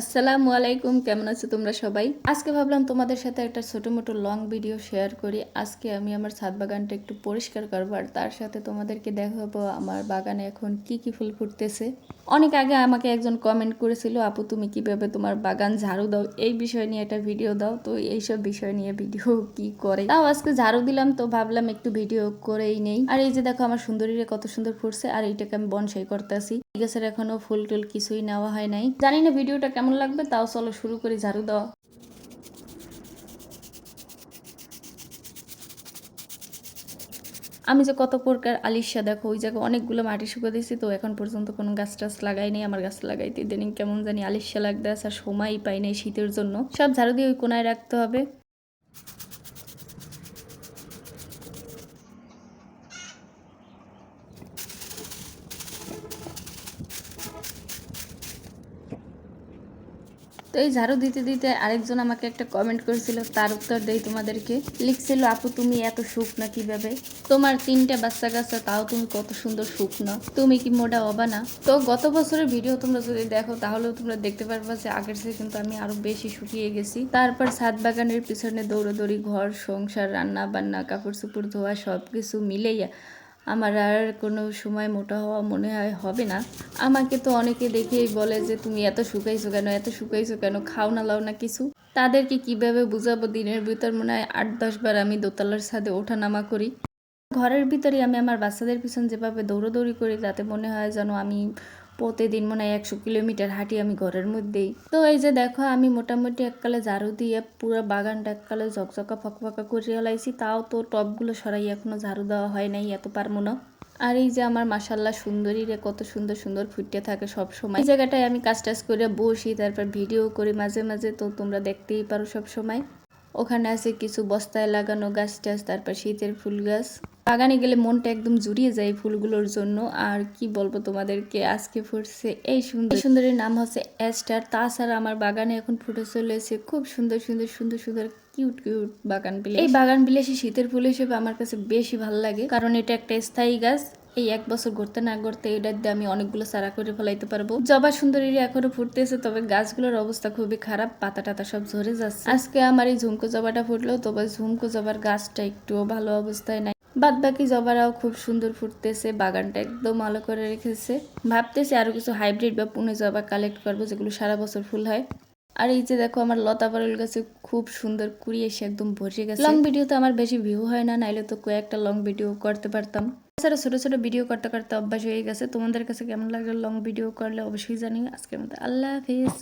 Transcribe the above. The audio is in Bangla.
আসসালামু আলাইকুম, কেমন আছো তোমরা সবাই? আজকে ভাবলাম তোমাদের সাথে একটা ছোট মোটো লং ভিডিও শেয়ার করি। আজকে আমি আমার ছাদ বাগানটা একটু পরিষ্কার করব আর তার সাথে তোমাদেরকে দেখাবো আমার বাগানে এখন কি কি ফুল ফুটতেছে। অনেক আগে আমাকে একজন কমেন্ট করেছিল, আপু, তুমি কীভাবে তোমার বাগান ঝাড়ু দাও? এই বিষয় নিয়ে একটা ভিডিও দাও। তো এইসব বিষয় নিয়ে ভিডিও কি করে? তাও আজকে ঝাড়ু দিলাম, তো ভাবলাম একটু ভিডিও করেই নেই। আর এই যে দেখো আমার সুন্দরীরে কত সুন্দর ফুটছে, আর এইটাকে আমি বনসাই করতেছি। গাছের এখনও ফুল টুল কিছুই নেওয়া হয় নাই। জানি না ভিডিওটা কেমন লাগবে তাও চলো শুরু করি, ঝাড়ু দেওয়া আমি যে কত প্রকার আলিশা, দেখো ওই জায়গায় অনেকগুলো মাটি শুকিয়ে দিয়েছি, তো এখন পর্যন্ত কোনো গাছ টাছ লাগাই নেই, আমার গাছ লাগাইতে দিন কেমন জানি আলিশা লাগতে আছে আর সময়ই পাই নাই শীতের জন্য। সব ঝাড়ু দিয়ে ওই কোনায় রাখতে হবে। তো এই ঝাড়ু দিতে দিতে আরেকজন আমাকে একটা কমেন্ট করেছিল, তার উত্তর দেই তোমাদেরকে। লিখছিল, আপু, তুমি এত সুখ না কীভাবে? তোমার তিনটা বাচ্চা কাচ্চা তাও তুমি কত সুন্দর সুখ না তুমি কি মোটা হবা না তো গত বছরের ভিডিও তোমরা যদি দেখো, তাহলেও তোমরা দেখতে পারবা যে আগের থেকে কিন্তু আমি আরও বেশি শুকিয়ে গেছি। তারপর ছাদ বাগানের পিছনে দৌড়াদৌড়ি, ঘর, সংসার রান্না বান্না কাপড় চোপড় ধোয়া সব কিছু মিলেইয়া আমার আর কোনো সময় মোটা হওয়া মনে হয়, হবে না। আমাকে তো অনেকে দেখেই বলে যে, তুমি এত শুকাইছো কেন? এত শুকাইছো কেন? খাও না, লাও না কিছু। তাদেরকে কীভাবে বুঝাবো? দিনের ভিতর মনে হয় আট দশবার আমি দোতলার ছাদে ওঠানামা করি। ঘরের ভিতরে আমি আমার বাচ্চাদের পিছন যেভাবে দৌড়োদৌড়ি করি, তাতে মনে হয় যেন আমি প্রতিদিন মনে হয় একশো কিলোমিটার হাঁটি আমি ঘরের মধ্যেই। তো এই যে দেখো, আমি মোটামুটি এককালে ঝাড়ু দিয়ে পুরো বাগানটা এককালে ঝকঝকা ফকফকা করে ফেলাইছি, তাও তো টবগুলো সরাই এখনও ঝাড়ু দেওয়া হয় নাই এত পারব না আর এই যে আমার মাসাল্লাহ সুন্দরী রে, কত সুন্দর সুন্দর ফুটতে থাকে সব সময় এই জায়গাটায় আমি কাজ টাজ করে বসি, তারপর ভিডিও করি মাঝে মাঝে, তো তোমরা দেখতেই পারো সব সময় ওখানে আছে কিছু বস্তায় লাগানো গাছ টাছ, তারপর শীতের ফুল গাছ। বাগানে গেলে মনটা একদম জুড়িয়ে যায় ফুলগুলোর জন্য। আর কি বলব তোমাদেরকে, আজকে ফুটছে এই সুন্দর। সুন্দরের নাম হচ্ছে অ্যাস্টার তাছাড়া আমার বাগানে এখন ফুটে চলেছে খুব সুন্দর সুন্দর সুন্দর সুন্দর, কিউট কিউট বাগান। বিলাস এই বাগান বিলাসী শীতের ফুল হিসেবে আমার কাছে বেশি ভালো লাগে, কারণ এটা একটা স্থায়ী গাছ। এই এক বছর ঘুরতে না ঘুরতে এটা দিয়ে আমি অনেকগুলো চারা করে ফেলাইতে পারব। জবা সুন্দরী এখনও ফুটতেছে, তবে গাছগুলোর অবস্থা খুবই খারাপ, পাতা টাতা সব ঝরে যাচ্ছে। আজকে আমার এই ঝুমকো জবাটা ফুটলো, তবে ঝুমকো জবার গাছটা একটুও ভালো অবস্থায় নাই। বাদ বাকি জবারাও খুব সুন্দর ফুটতেছে, বাগানটা একদম আলো করে রেখেছে। ভাবতেছি আরও কিছু হাইব্রিড বা পুনে জবা কালেক্ট করব, যেগুলো সারা বছর ফুল হয়। আর এই যে দেখো, আমার লতা পারুল গাছে খুব সুন্দর কুড়ি এসে একদম ভরে গেছে। লং ভিডিওতে আমার বেশি ভিউ হয় না, নাইলে তো কয়েকটা লং ভিডিও করতে পারতাম। তাছাড়া ছোটো ছোটো ভিডিও করতে করতে অভ্যাস হয়ে গেছে। তোমাদের কাছে কেমন লাগল? লং ভিডিও করলে অবশ্যই জানি আজকের মতো আল্লাহ হাফিজ।